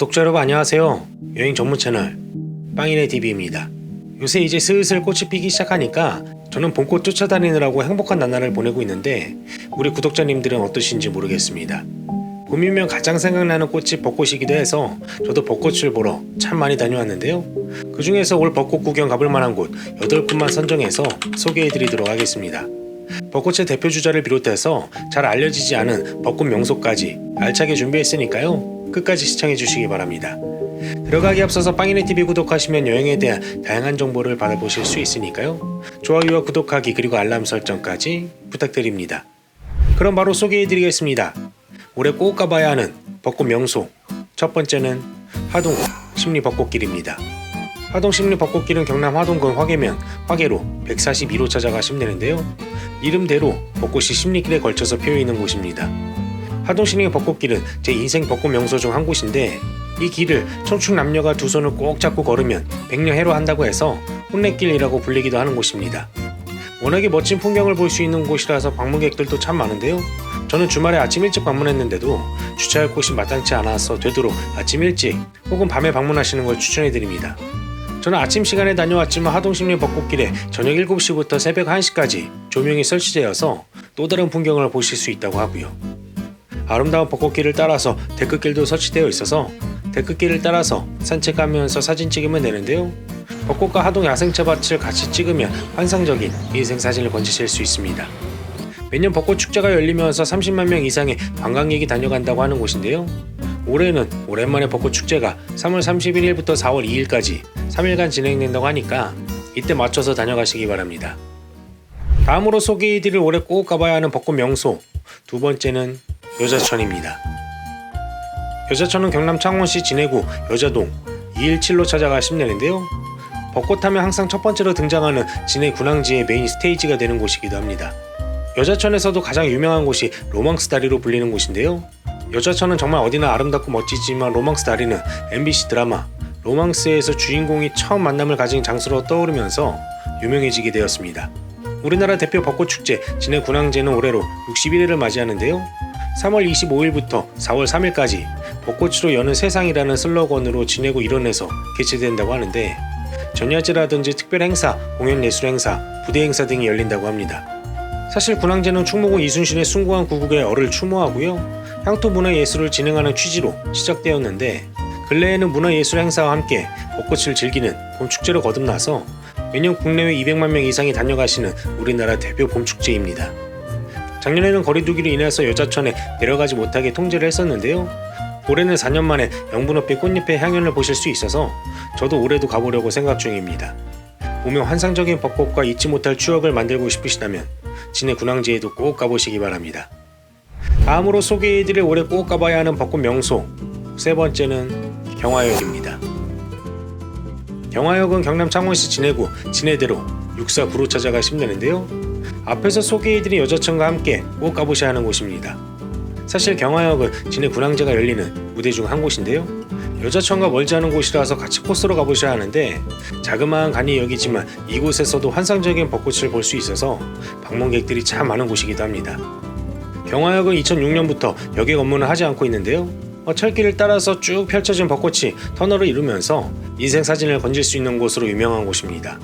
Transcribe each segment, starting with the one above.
구독자 여러분 안녕하세요. 여행 전문 채널 빵이네 TV입니다. 요새 이제 슬슬 꽃이 피기 시작하니까 저는 봄꽃 쫓아다니느라고 행복한 나날을 보내고 있는데 우리 구독자님들은 어떠신지 모르겠습니다. 봄이면 가장 생각나는 꽃이 벚꽃이기도 해서 저도 벚꽃을 보러 참 많이 다녀왔는데요. 그 중에서 올 벚꽃 구경 가볼 만한 곳 8군만 선정해서 소개해드리도록 하겠습니다. 벚꽃의 대표 주자를 비롯해서 잘 알려지지 않은 벚꽃 명소까지 알차게 준비했으니까요. 끝까지 시청해 주시기 바랍니다. 들어가기 앞서서 빵이네 TV 구독하시면 여행에 대한 다양한 정보를 받아보실 수 있으니까요. 좋아요와 구독하기 그리고 알람 설정까지 부탁드립니다. 그럼 바로 소개해 드리겠습니다. 올해 꼭 가봐야 하는 벚꽃 명소. 첫 번째는 하동 심리 벚꽃길입니다. 하동 심리 벚꽃길은 경남 하동군 화계면 화계로 142로 찾아가시면 되는데요. 이름대로 벚꽃이 심리길에 걸쳐서 피어 있는 곳입니다. 하동 심리 벚꽃길은 제 인생 벚꽃 명소 중 한 곳인데 이 길을 청춘 남녀가 두 손을 꼭 잡고 걸으면 백년해로 한다고 해서 혼례길이라고 불리기도 하는 곳입니다. 워낙에 멋진 풍경을 볼 수 있는 곳이라서 방문객들도 참 많은데요. 저는 주말에 아침 일찍 방문했는데도 주차할 곳이 마땅치 않아서 되도록 아침 일찍 혹은 밤에 방문하시는 걸 추천해 드립니다. 저는 아침 시간에 다녀왔지만 하동심리 벚꽃길에 저녁 7시부터 새벽 1시까지 조명이 설치되어서 또 다른 풍경을 보실 수 있다고 하고요. 아름다운 벚꽃길을 따라서 데크길도 설치되어 있어서 데크길을 따라서 산책하면서 사진 찍으면 되는데요. 벚꽃과 하동 야생차밭을 같이 찍으면 환상적인 인생 사진을 건지실 수 있습니다. 매년 벚꽃 축제가 열리면서 30만 명 이상의 관광객이 다녀간다고 하는 곳인데요. 올해는 오랜만에 벚꽃 축제가 3월 31일부터 4월 2일까지 3일간 진행된다고 하니까 이때 맞춰서 다녀가시기 바랍니다. 다음으로 소개해드릴 올해 꼭 가봐야 하는 벚꽃 명소 두 번째는 여자천입니다. 여자천은 경남 창원시 진해구 여자동 217로 찾아가시면 되는데요. 벚꽃하면 항상 첫 번째로 등장하는 진해 군항지의 메인 스테이지가 되는 곳이기도 합니다. 여자천에서도 가장 유명한 곳이 로망스 다리로 불리는 곳인데요. 여자천은 정말 어디나 아름답고 멋지지만 로망스 다리는 MBC 드라마 로망스에서 주인공이 처음 만남을 가진 장소로 떠오르면서 유명해지게 되었습니다. 우리나라 대표 벚꽃 축제 진해 군항제는 올해로 61회를 맞이하는데요. 3월 25일부터 4월 3일까지 벚꽃으로 여는 세상이라는 슬로건으로 진해구 일원에서 개최된다고 하는데 전야제라든지 특별 행사, 공연 예술 행사, 부대 행사 등이 열린다고 합니다. 사실 군항제는 충무공 이순신의 숭고한 구국의 얼을 추모하고요. 향토 문화 예술을 진행하는 취지로 시작되었는데 근래에는 문화 예술 행사와 함께 벚꽃을 즐기는 봄 축제로 거듭나서 매년 국내외 200만 명 이상이 다녀가시는 우리나라 대표 봄 축제입니다. 작년에는 거리두기로 인해서 여자천에 내려가지 못하게 통제를 했었는데요. 올해는 4년 만에 영분업빛 꽃잎의 향연을 보실 수 있어서 저도 올해도 가보려고 생각 중입니다. 보면 환상적인 벚꽃과 잊지 못할 추억을 만들고 싶으시다면 진해 군항제에도 꼭 가보시기 바랍니다. 다음으로 소개해드릴 올해 꼭 가봐야 하는 벚꽃 명소 세 번째는 경화역입니다. 경화역은 경남 창원시 진해구 진해대로 649로 찾아가 시면 되는데요. 앞에서 소개해드린 여자천과 함께 꼭 가보셔야 하는 곳입니다. 사실 경화역은 진해 군항제가 열리는 무대 중 한 곳인데요. 여자천과 멀지 않은 곳이라서 같이 코스로 가보셔야 하는데 자그마한 간이 여기지만 이곳에서도 환상적인 벚꽃을 볼 수 있어서 방문객들이 참 많은 곳이기도 합니다. 경화역은 2006년부터 여객 업무는 하지 않고 있는데요. 어, 철길을 따라서 쭉 펼쳐진 벚꽃이 터널을 이루면서 인생 사진을 건질 수 있는 곳으로 유명한 곳입니다.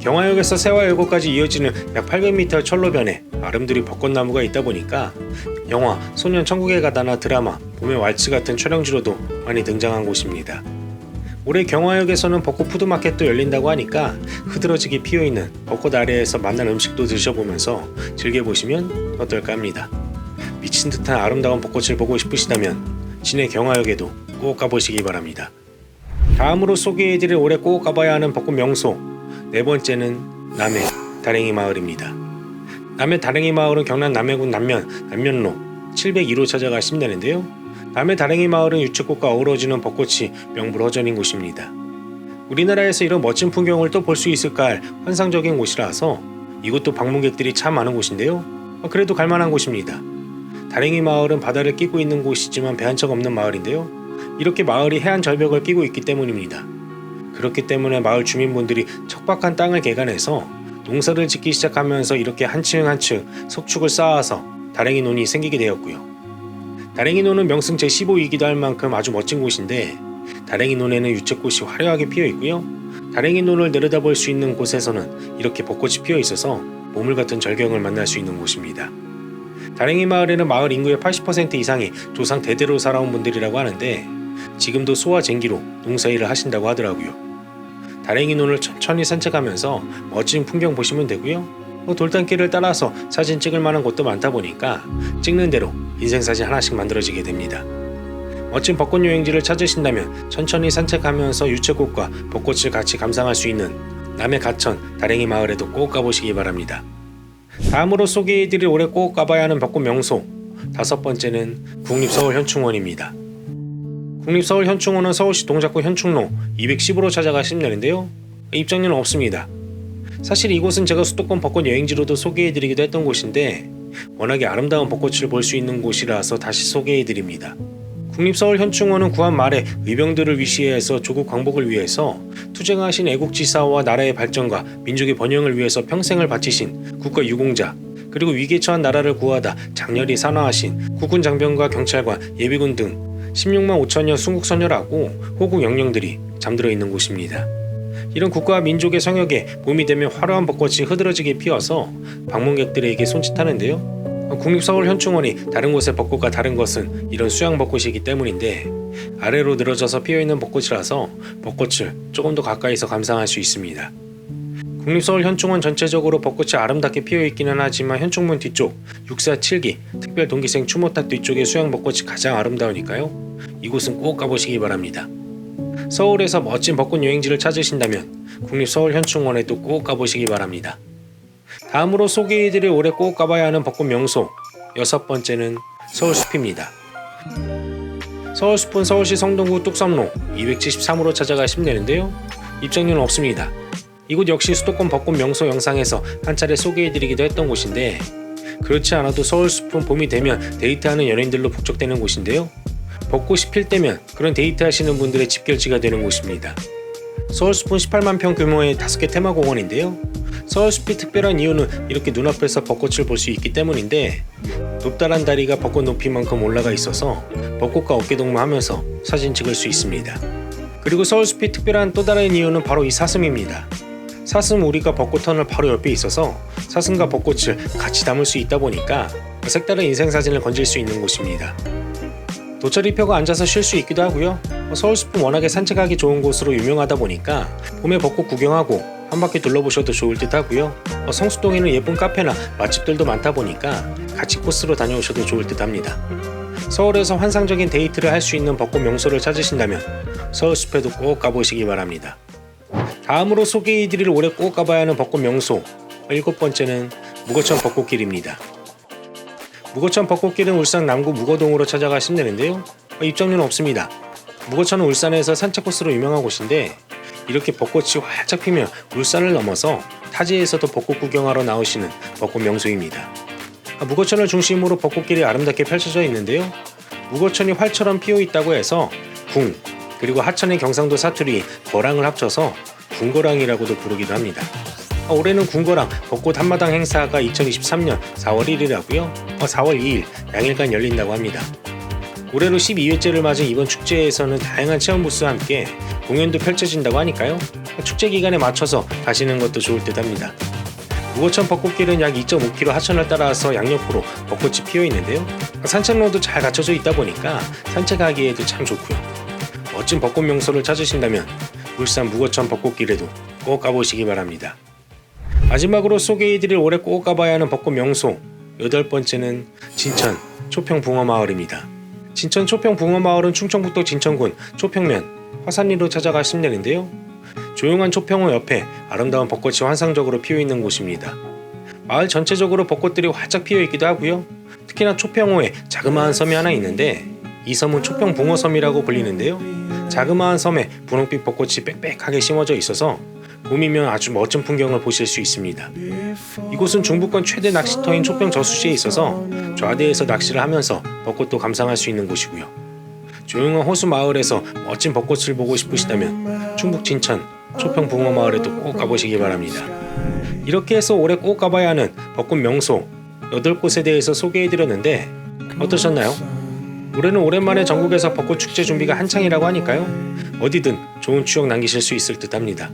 경화역에서 세화열고까지 이어지는 약 800m 철로변에 아름드리 벚꽃나무가 있다 보니까 영화 소년 천국에 가다나 드라마 봄의 왈츠 같은 촬영지로도 많이 등장한 곳입니다. 올해 경화역에서는 벚꽃 푸드마켓도 열린다고 하니까 흐드러지게 피어있는 벚꽃 아래에서 만난 음식도 드셔보면서 즐겨보시면 어떨까 합니다. 미친 듯한 아름다운 벚꽃을 보고 싶으시다면 진해 경화역에도 꼭 가보시기 바랍니다. 다음으로 소개해드릴 올해 꼭 가봐야 하는 벚꽃 명소 네 번째는 남해 다랭이 마을입니다. 남해 다랭이 마을은 경남 남해군 남면 남면로 702로 찾아가시면 되는데요. 남해 다랭이 마을은 유채꽃과 어우러지는 벚꽃이 명불허전인 곳입니다. 우리나라에서 이런 멋진 풍경을 또 볼 수 있을까 할 환상적인 곳이라서 이곳도 방문객들이 참 많은 곳인데요. 어, 그래도 갈만한 곳입니다. 다랭이 마을은 바다를 끼고 있는 곳이지만 배 한 척 없는 마을인데요. 이렇게 마을이 해안 절벽을 끼고 있기 때문입니다. 그렇기 때문에 마을 주민분들이 척박한 땅을 개간해서 농사를 짓기 시작하면서 이렇게 한층 한층 석축을 쌓아서 다랭이 논이 생기게 되었고요. 다랭이 논은 명승 제15이기도 할 만큼 아주 멋진 곳인데 다랭이 논에는 유채꽃이 화려하게 피어 있고요. 다랭이 논을 내려다볼 수 있는 곳에서는 이렇게 벚꽃이 피어 있어서 보물 같은 절경을 만날 수 있는 곳입니다. 다랭이 마을에는 마을 인구의 80% 이상이 조상 대대로 살아온 분들이라고 하는데 지금도 소와 쟁기로 농사일을 하신다고 하더라고요. 다랭이 논을 천천히 산책하면서 멋진 풍경 보시면 되고요. 뭐 돌담길을 따라서 사진 찍을 만한 곳도 많다 보니까 찍는 대로 인생 사진 하나씩 만들어지게 됩니다. 멋진 벚꽃 여행지를 찾으신다면 천천히 산책하면서 유채꽃과 벚꽃을 같이 감상할 수 있는 남해 가천 다랭이 마을에도 꼭 가보시기 바랍니다. 다음으로 소개해드릴 올해 꼭 가봐야 하는 벚꽃 명소 다섯 번째는 국립서울현충원입니다. 국립서울 현충원은 서울시 동작구 현충로 210으로 찾아가시면 되는데요. 입장료는 없습니다. 사실 이곳은 제가 수도권 벚꽃 여행지로도 소개해드리기도 했던 곳인데 워낙에 아름다운 벚꽃을 볼 수 있는 곳이라서 다시 소개해드립니다. 국립서울현충원은 구한 말에 의병들을 위시해서 조국 광복을 위해서 투쟁하신 애국지사와 나라의 발전과 민족의 번영을 위해서 평생을 바치신 국가유공자 그리고 위기에 처한 나라를 구하다 장렬히 산화하신 국군 장병과 경찰관 예비군 등 16만 5천여 순국선열하고 호국 영령들이 잠들어 있는 곳입니다. 이런 국가와 민족의 성역에 봄이 되면 화려한 벚꽃이 흐드러지게 피어서 방문객들에게 손짓하는데요. 국립서울현충원이 다른 곳의 벚꽃과 다른 것은 이런 수양 벚꽃이기 때문인데 아래로 늘어져서 피어있는 벚꽃이라서 벚꽃을 조금 더 가까이서 감상할 수 있습니다. 국립서울현충원 전체적으로 벚꽃이 아름답게 피어있기는 하지만 현충문 뒤쪽 647기 특별 동기생 추모탑 뒤쪽의 수양 벚꽃이 가장 아름다우니까요. 이곳은 꼭 가보시기 바랍니다. 서울에서 멋진 벚꽃 여행지를 찾으신다면 국립서울현충원에도 꼭 가보시기 바랍니다. 다음으로 소개해드릴 올해 꼭 가봐야 하는 벚꽃 명소 여섯 번째는 서울숲입니다. 서울숲은 서울시 성동구 뚝섬로 273호로 찾아가시면 되는데요. 입장료는 없습니다. 이곳 역시 수도권 벚꽃 명소 영상에서 한 차례 소개해드리기도 했던 곳인데 그렇지 않아도 서울 숲은 봄이 되면 데이트하는 연예인들로 북적대는 곳인데요. 벚꽃이 필 때면 그런 데이트하시는 분들의 집결지가 되는 곳입니다. 서울 숲은 18만 평 규모의 5개 테마공원인데요. 서울 숲이 특별한 이유는 이렇게 눈앞에서 벚꽃을 볼 수 있기 때문인데 높다란 다리가 벚꽃 높이만큼 올라가 있어서 벚꽃과 어깨동무하면서 사진 찍을 수 있습니다. 그리고 서울 숲이 특별한 또 다른 이유는 바로 이 사슴입니다. 사슴 우리가 벚꽃터널 바로 옆에 있어서 사슴과 벚꽃을 같이 담을 수 있다 보니까 색다른 인생 사진을 건질 수 있는 곳입니다. 도철이 펴고 앉아서 쉴 수 있기도 하고요. 서울숲은 워낙에 산책하기 좋은 곳으로 유명하다 보니까 봄에 벚꽃 구경하고 한 바퀴 둘러보셔도 좋을 듯 하고요. 성수동에는 예쁜 카페나 맛집들도 많다 보니까 같이 코스로 다녀오셔도 좋을 듯 합니다. 서울에서 환상적인 데이트를 할 수 있는 벚꽃 명소를 찾으신다면 서울숲에도 꼭 가보시기 바랍니다. 다음으로 소개해드릴 올해 꼭 가봐야 하는 벚꽃 명소 일곱 번째는 무거천 벚꽃길입니다. 무거천 벚꽃길은 울산 남구 무거동으로 찾아가시면 되는데요. 입장료는 없습니다. 무거천은 울산에서 산책 코스로 유명한 곳인데 이렇게 벚꽃이 활짝 피면 울산을 넘어서 타지에서도 벚꽃 구경하러 나오시는 벚꽃 명소입니다. 무거천을 중심으로 벚꽃길이 아름답게 펼쳐져 있는데요. 무거천이 활처럼 피어 있다고 해서 궁 그리고 하천의 경상도 사투리 거랑을 합쳐서 궁거랑이라고도 부르기도 합니다. 올해는 궁거랑 벚꽃 한마당 행사가 2023년 4월 1일이라고요. 4월 2일 양일간 열린다고 합니다. 올해로 12회째를 맞은 이번 축제에서는 다양한 체험 부스와 함께 공연도 펼쳐진다고 하니까요. 축제 기간에 맞춰서 가시는 것도 좋을 듯 합니다. 무거천 벚꽃길은 약 2.5km 하천을 따라서 양옆으로 벚꽃이 피어 있는데요. 산책로도 잘 갖춰져 있다 보니까 산책하기에도 참 좋고요. 멋진 벚꽃 명소를 찾으신다면 울산 무거천 벚꽃길에도 꼭 가보시기 바랍니다. 마지막으로 소개해드릴 올해 꼭 가봐야 하는 벚꽃 명소 여덟 번째는 진천 초평 붕어마을입니다. 진천 초평 붕어마을은 충청북도 진천군 초평면 화산리로 찾아가시면 되는데요. 조용한 초평호 옆에 아름다운 벚꽃이 환상적으로 피어 있는 곳입니다. 마을 전체적으로 벚꽃들이 활짝 피어 있기도 하고요. 특히나 초평호에 자그마한 섬이 하나 있는데 이 섬은 초평 붕어섬이라고 불리는데요. 자그마한 섬에 분홍빛 벚꽃이 빽빽하게 심어져 있어서 봄이면 아주 멋진 풍경을 보실 수 있습니다. 이곳은 중부권 최대 낚시터인 초평 저수지에 있어서 좌대에서 낚시를 하면서 벚꽃도 감상할 수 있는 곳이고요. 조용한 호수 마을에서 멋진 벚꽃을 보고 싶으시다면 충북 진천 초평 붕어 마을에도 꼭 가보시기 바랍니다. 이렇게 해서 올해 꼭 가봐야 하는 벚꽃 명소 8곳에 대해서 소개해드렸는데 어떠셨나요? 올해는 오랜만에 전국에서 벚꽃 축제 준비가 한창이라고 하니까요. 어디든 좋은 추억 남기실 수 있을 듯합니다.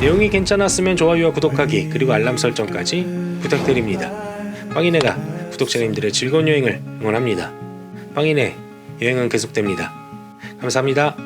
내용이 괜찮았으면 좋아요와 구독하기 그리고 알람 설정까지 부탁드립니다. 빵이네가 구독자님들의 즐거운 여행을 응원합니다. 빵이네 여행은 계속됩니다. 감사합니다.